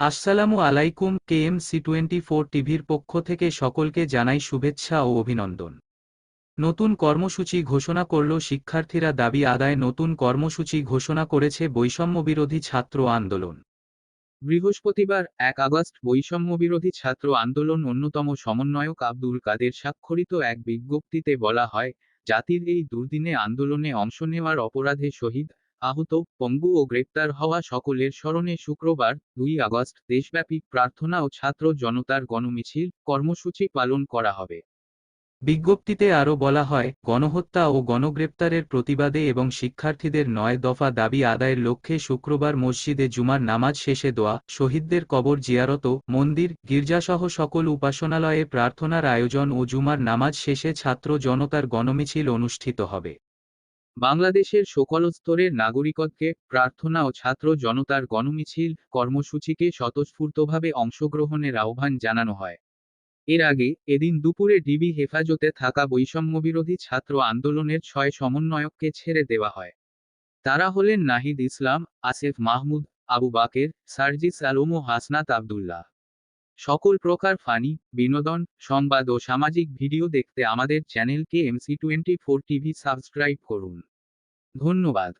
আসসালামু আলাইকুম, KMC twenty four টিভির পক্ষ থেকে সকলকে জানাই শুভেচ্ছা ও অভিনন্দন। নতুন কর্মসূচি ঘোষণা করল শিক্ষার্থীরা দাবি আদায় নতুন কর্মসূচি ঘোষণা করেছে বৈষম্যবিরোধী ছাত্র আন্দোলন। বৃহস্পতিবার, এক আগস্ট, বৈষম্যবিরোধী ছাত্র আন্দোলন অন্যতম সমন্বয়ক আব্দুল কাদের স্বাক্ষরিত এক বিজ্ঞপ্তিতে বলা হয়, জাতির এই দুর্দিনে আন্দোলনে অংশ নেওয়ার অপরাধে শহীদ আহত, পঙ্গু ও গ্রেপ্তার হওয়া সকলের স্মরণে শুক্রবার, দুই আগস্ট, দেশব্যাপী প্রার্থনা ও ছাত্র জনতার গণমিছিল, কর্মসূচি পালন করা হবে। বিজ্ঞপ্তিতে আরও বলা হয়, গণহত্যা ও গণগ্রেপ্তারের প্রতিবাদে এবং শিক্ষার্থীদের নয় দফা দাবি আদায়ের লক্ষ্যে শুক্রবার মসজিদে জুমার নামাজ শেষে দোয়া, শহীদদের কবর জিয়ারত মন্দির, গির্জাসহ সকল উপাসনালয়ে প্রার্থনার আয়োজন ও জুমার নামাজ শেষে ছাত্র জনতার গণমিছিল অনুষ্ঠিত হবে। বাংলাদেশের সকল স্তরের নাগরিকত্বকে প্রার্থনা ও ছাত্র জনতার গণমিছিল কর্মসূচিকে স্বতঃস্ফূর্তভাবে অংশগ্রহণের আহ্বান জানানো হয়। এর আগে এদিন দুপুরে ডিবি হেফাজতে থাকা বৈষম্যবিরোধী ছাত্র আন্দোলনের ছয় সমন্বয়ককে ছেড়ে দেওয়া হয়। তারা হলেন নাহিদ ইসলাম, আসিফ মাহমুদ, আবু বাকের, সার্জিস আলম ও হাসনাত আবদুল্লাহ। সকল প্রকার ফানি, বিনোদন, সংবাদ ও সামাজিক ভিডিও দেখতে আমাদের চ্যানেলকে MC twenty four TV subscribe করুন। ধন্যবাদ।